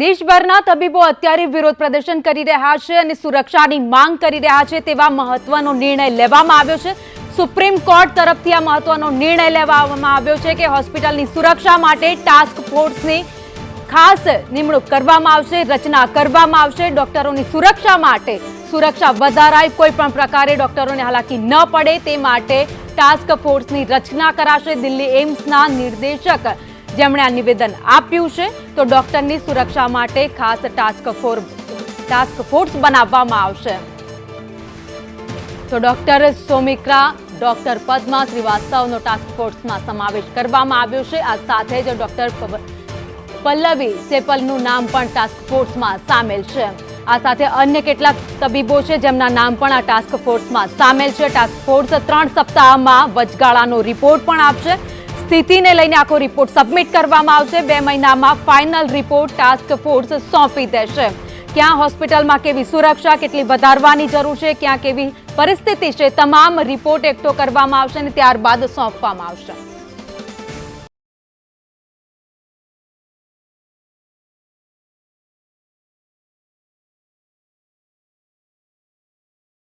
દેશભરના તબીબો અત્યારે વિરોધ પ્રદર્શન કરી રહ્યા છે અને સુરક્ષાની માંગ કરી રહ્યા છે તેવા મહત્વનો નિર્ણય લેવામાં આવ્યો છે. સુપ્રીમ કોર્ટ તરફથી આ મહત્વનો નિર્ણય લેવામાં આવ્યો છે કે હોસ્પિટલની સુરક્ષા માટે ટાસ્ક ફોર્સની ખાસ નિમણૂક કરવામાં આવશે, રચના કરવામાં આવશે. ડોક્ટરોની સુરક્ષા માટે સુરક્ષા વધારાય કોઈ પણ પ્રકારે ડોક્ટરોને હાલાકી ન પડે તે માટે ટાસ્ક ફોર્સની રચના કરાશે. દિલ્હી એમ્સના નિર્દેશક જેમણે આ નિવેદન આપ્યું છે, તો ડોક્ટરની સુરક્ષા માટે ખાસ ટાસ્ક ફોર્સ ટાસ્ક ફોર્સ બનાવવામાં આવશે. તો ડોક્ટર સોમિત્રા ડોક્ટર પદ્મા શ્રીવાસ્તવનો ટાસ્ક ફોર્સમાં સમાવેશ કરવામાં આવ્યો છે. આ સાથે જ ડોક્ટર પલ્લવી સેપલનું નામ પણ ટાસ્ક ફોર્સમાં સામેલ છે. આ સાથે અન્ય કેટલાક તબીબો છે જેમના નામ પણ આ ટાસ્ક ફોર્સમાં સામેલ છે. ટાસ્ક ફોર્સ ત્રણ સપ્તાહમાં વચગાળાનો રિપોર્ટ પણ આપશે. સ્થિતિને લઈને આખો રિપોર્ટ સબમિટ કરવામાં આવશે. બે મહિનામાં ફાઇનલ રિપોર્ટ ટાસ્ક ફોર્સ સોંપી દેશે. ક્યાં હોસ્પિટલમાં કેવી સુરક્ષા, કેટલી વધારવાની જરૂર છે, ક્યાં કેવી પરિસ્થિતિ છે, તમામ રિપોર્ટ એકઠો કરવામાં આવશે અને ત્યારબાદ સોંપવામાં આવશે.